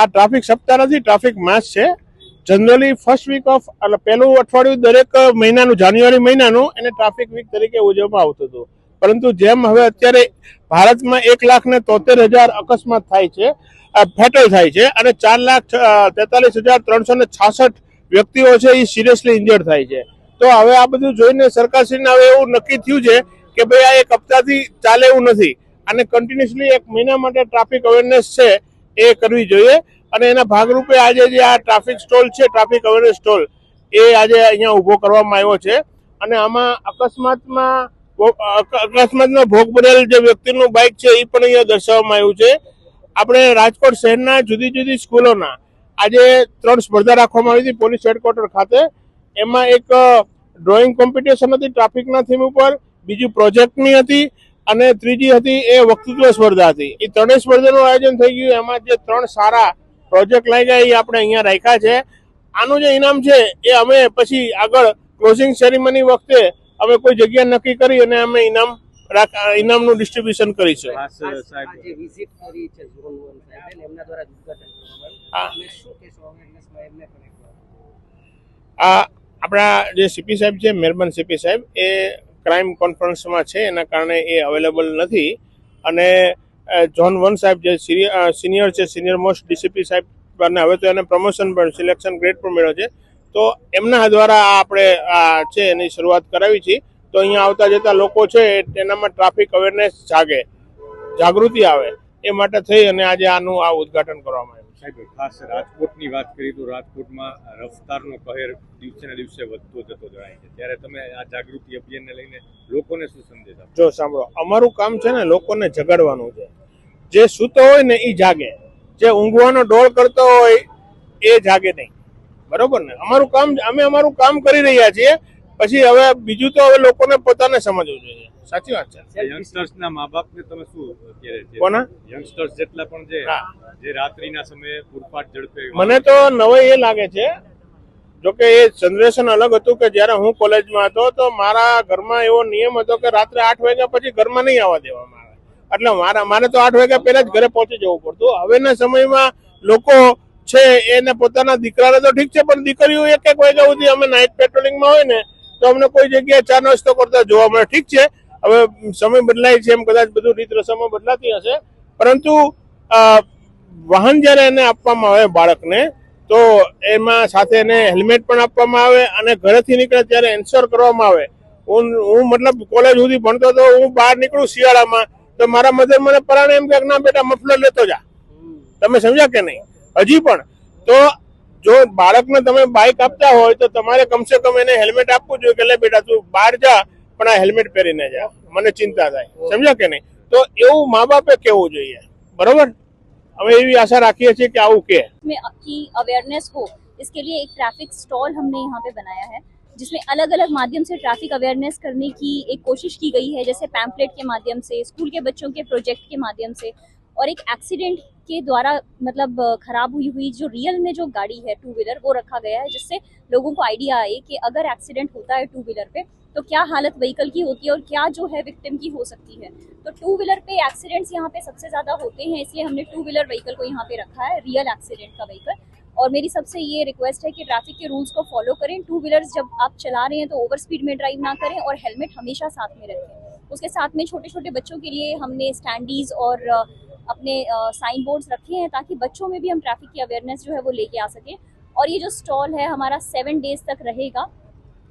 આ ટ્રાફિક સપ્તાહ નથી, ટ્રાફિક માસ છે. જનરલી ફર્સ્ટ વીક ઓફ એટલે પહેલું અઠવાડિયું દરેક મહિનાનું, જાન્યુઆરી મહિનાનું એને ટ્રાફિક વીક તરીકે ઉજવવામાં આવતું હતું. પરંતુ જેમ હવે અત્યારે ભારતમાં એક લાખ ને તોતેર હજાર અકસ્માત થાય છે ફેટલ થાય છે, અને ચાર લાખ તેતાલીસ હજાર ત્રણસો ને છાસઠ વ્યક્તિઓ છે એ સિરિયસલી ઇન્જર્ડ થાય છે. તો હવે આ બધું જોઈને સરકારશ્રીને હવે એવું નક્કી થયું છે કે ભાઈ આ એક હપ્તાથી ચાલે એવું નથી. અને કન્ટિન્યુઅસલી એક મહિના માટે ટ્રાફિક અવેરનેસ છે એ કરવી જોઈએ. અને એના ભાગરૂપે આજે જે આ ટ્રાફિક સ્ટોલ છે, ટ્રાફિક અવેરનેસ સ્ટોલ, એ આજે અહીંયા ઊભો કરવામાં આવ્યો છે. અને આમાં અકસ્માતમાં અકસ્માતનો ભોગ બનેલ જે વ્યક્તિનું બાઇક છે, એ પણ અહીંયા દર્શાવવામાં આવ્યું છે. આપણે રાજકોટ શહેરના જુદી જુદી સ્કૂલોના આજે ત્રણ સ્પર્ધા રાખવામાં આવી હતી પોલીસ હેડક્વાર્ટર ખાતે. એમાં એક ડ્રોઈંગ કોમ્પિટિશન હતી ટ્રાફિકના થીમ ઉપર, બીજી પ્રોજેક્ટની હતી. અને ત્રીજી હતી એ વક્તૃત્વ સ્પર્ધા હતી. એ ત્રણેય સ્પર્ધાનું આયોજન થઈ ગયું. એમાં જે ત્રણ સારા પ્રોજેક્ટ લાગ્યા એ આપણે અહીંયા રાખ્યા છે. આનું જે ઇનામ છે એ અમે પછી આગળ ક્લોઝિંગ સેરેમની વખતે અમે કોઈ જગ્યા નક્કી કરી અને અમે ઇનામ ઇનામનું ડિસ્ટ્રીબ્યુશન કરીશું. આપણા જે સીપી સાહેબ છે મહેરબાન સીપી સાહેબ એ ક્રાઇમ કોન્ફરન્સમાં છે, એના કારણે એ અવેલેબલ નથી. અને જોન વન સાહેબ જે સિનિયર છે સિનિયર મોસ્ટ ડીસીપી સાહેબ, અને હવે તો એને પ્રમોશન પણ સિલેક્શન ગ્રેડ પણ મળ્યો છે. તો એમના દ્વારા આપણે, આ છે, એની શરૂઆત કરાવી છે. તો અહીંયા આવતા જતા લોકો છે એનામાં ટ્રાફિક અવેરનેસ જાગે, જાગૃતિ આવે, એ માટે થઈ અને આજે આનું આ ઉદ્ઘાટન કરવામાં આવ્યું. સાહેબ, ખાસ રાજકોટની વાત કરી તો રાજકોટમાં રફતારનો કહેર દિવસે ને દિવસે વધતો જતો જણાય છે. ત્યારે તમે આ જાગૃતિ અભિયાનને લઈને લોકોને શું સંદેશ આપો? જો સાંભળો, અમારું કામ છે ને લોકોને જગાડવાનું છે. જે સૂતો હોય ને એ જાગે. જે ઊંઘવાનો ડોળ કરતો હોય, એ જાગે નહીં. બરોબર ને? અમારું કામ, અમે અમારું કામ કરી રહ્યા છીએ. પછી હવે બીજું તો હવે લોકોને પોતાને સમજવું જોઈએ. સાચી વાત છે. યંગસ્ટર્સના મા બાપને તમે શું અત્યારે કોના? યંગસ્ટર્સ જેટલા પણ જે. જે રાત્રિના સમયે પૂરપાટ ઝડપે મને તો નવાઈ એ લાગે છે જોકે એ જનરેશન અલગ હતું કે જ્યારે હું કોલેજમાં હતો તો મારા ઘરમાં એવો નિયમ હતો કે રાત્રે આઠ વાગ્યા પછી ઘરમાં નહીં આવવા દેવામાં આવે. એટલે મારા મારે તો આઠ વાગ્યા પહેલા જ ઘરે પહોંચી જવું પડતું. હવેના સમયમાં લોકો છે એને પોતાના દીકરાને તો ઠીક છે પણ દીકરીઓ એક એક વાગ્યા સુધી અમે નાઇટ પેટ્રોલિંગમાં હોય ને તો અમને કોઈ જગ્યાએ ચા નાસ્તો કરતા જોવા મળે. ઠીક છે હવે સમય બદલાય છે એમ કદાચ બધું રીત રસમો બદલાતી હશે. પરંતુ વાહન જ્યારે એને આપવામાં આવે બાળકને તો એમાં સાથે એને હેલ્મેટ પણ આપવામાં આવે અને ઘરેથી નીકળે ત્યારે એન્શ્યોર કરવામાં આવે. હું હું મતલબ કોલેજ સુધી ભણતો હતો હું બહાર નીકળું શિયાળામાં તો મારા મધર મને પરાણે એમ કે ના બેટા મફલર લેતો જા. તમે સમજ્યા કે નહીં? હજી પણ. તો જો બાળકને તમે બાઇક આપતા હોય તો તમારે કમસે કમ એને હેલ્મેટ આપવું જોઈએ કે લે બેટા તું બહાર જા પણ આ હેલ્મેટ પહેરીને જા મને ચિંતા થાય સમજ્યા કે નહીં તો એવું મા બાપે કહેવું જોઈએ બરોબર અમે એવી આશા રાખીએ છીએ કે આવું કે में की अवेयरनेस हो इसके लिए एक ट्रैफिक स्टॉल हमने यहाँ पे बनाया है जिसमें अलग अलग माध्यम से ट्रैफिक अवेयरनेस करने की एक कोशिश की गई है जैसे पैम्पलेट के माध्यम से स्कूल के बच्चों के प्रोजेक्ट के माध्यम से और एक एक्सीडेंट के द्वारा मतलब खराब हुई हुई जो रियल में जो गाड़ी है टू व्हीलर वो रखा गया है, जिससे लोगों को आइडिया आए कि अगर एक्सीडेंट होता है टू व्हीलर पे तो क्या हालत व्हीकल की होती है और क्या जो है विक्टिम की हो सकती है। तो टू व्हीलर पे एक्सीडेंट्स यहाँ पे सबसे ज़्यादा होते हैं, इसलिए हमने टू व्हीलर व्हीकल को यहाँ पे रखा है रियल एक्सीडेंट का व्हीकल और मेरी सबसे ये रिक्वेस्ट है कि ट्रैफ़िक के रूल्स को फॉलो करें। टू व्हीलर्स जब आप चला रहे हैं तो ओवर स्पीड में ड्राइव ना करें और हेलमेट हमेशा साथ में रखें। उसके साथ में छोटे छोटे बच्चों के लिए हमने स्टैंडीज और अपने साइन बोर्ड्स रखे हैं ताकि बच्चों में भी हम ट्रैफ़िक की अवेयरनेस जो है वो लेके आ सकें। और ये जो स्टॉल है हमारा सेवन डेज़ तक रहेगा।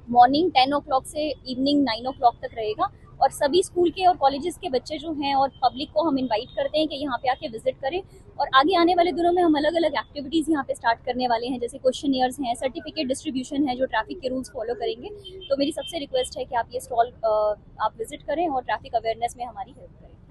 मॉर्निंग टेन ओ से इवनिंग नाइन ओ तक रहेगा। और सभी स्कूल के और कॉलेजेस के बच्चे जो हैं और पब्लिक को हम इनवाइट करते हैं कि यहाँ पे आके विज़िट करें। और आगे आने वाले दिनों में हम अलग अलग एक्टिविटीज़ यहाँ पे स्टार्ट करने वाले हैं। जैसे क्वेश्चन ईयर्स हैं सर्टिफिकेट डिस्ट्रीब्यूशन है जो ट्रैफ़िक के रूल्स फॉलो करेंगे। तो मेरी सबसे रिक्वेस्ट है कि आप ये स्टॉल आप विज़िट करें और ट्रैफ़िक अवेयरनेस में हमारी हेल्प करें।